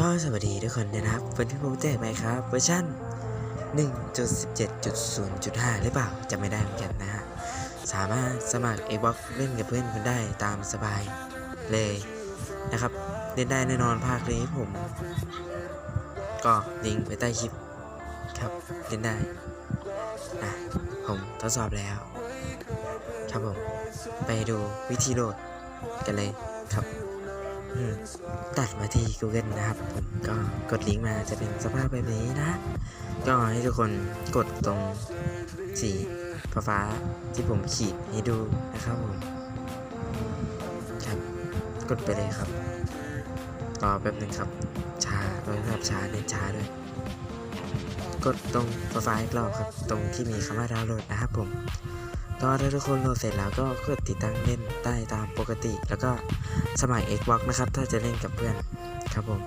ก็สวัสดีทุกคนนะครับ วันที่ผมแจกไปครับเวอร์ชัน1.17.0.5 หรือเปล่าจะไม่ได้เหมือนกันนะฮะ สามารถสมัคร Xbox เล่นกับเพื่อนคุณได้ตามสบายเลยนะครับ เล่นได้แน่นอนภาคนี้ผม ก็ลิงก์ไว้ใต้คลิปครับเล่นได้นะผมทดสอบแล้ว ครับผม ไปดูวิธีโหลดกันเลยครับ ตัดมาที่ Google นะครับผมก็กดลิงก์มาจะเป็นสภาพแบบนี้นะ ก็ให้ทุกคนกดตรงสีฟ้าที่ผมขีดให้ดูนะครับผมครับกดไปเลยครับรอแป๊บหนึ่งครับช้าโดยรับช้าเน็ตช้าด้วยกดตรงฟ้าอีกรอบครับ ตรงที่มีคำว่าดาวน์โหลดนะครับผม ก็ถ้าทุกคนโหลดเสร็จแล้วก็กดติดตั้งเล่นได้ตามปกติ แล้วก็สมัคร Xbox นะครับ ถ้าจะเล่นกับเพื่อนครับผม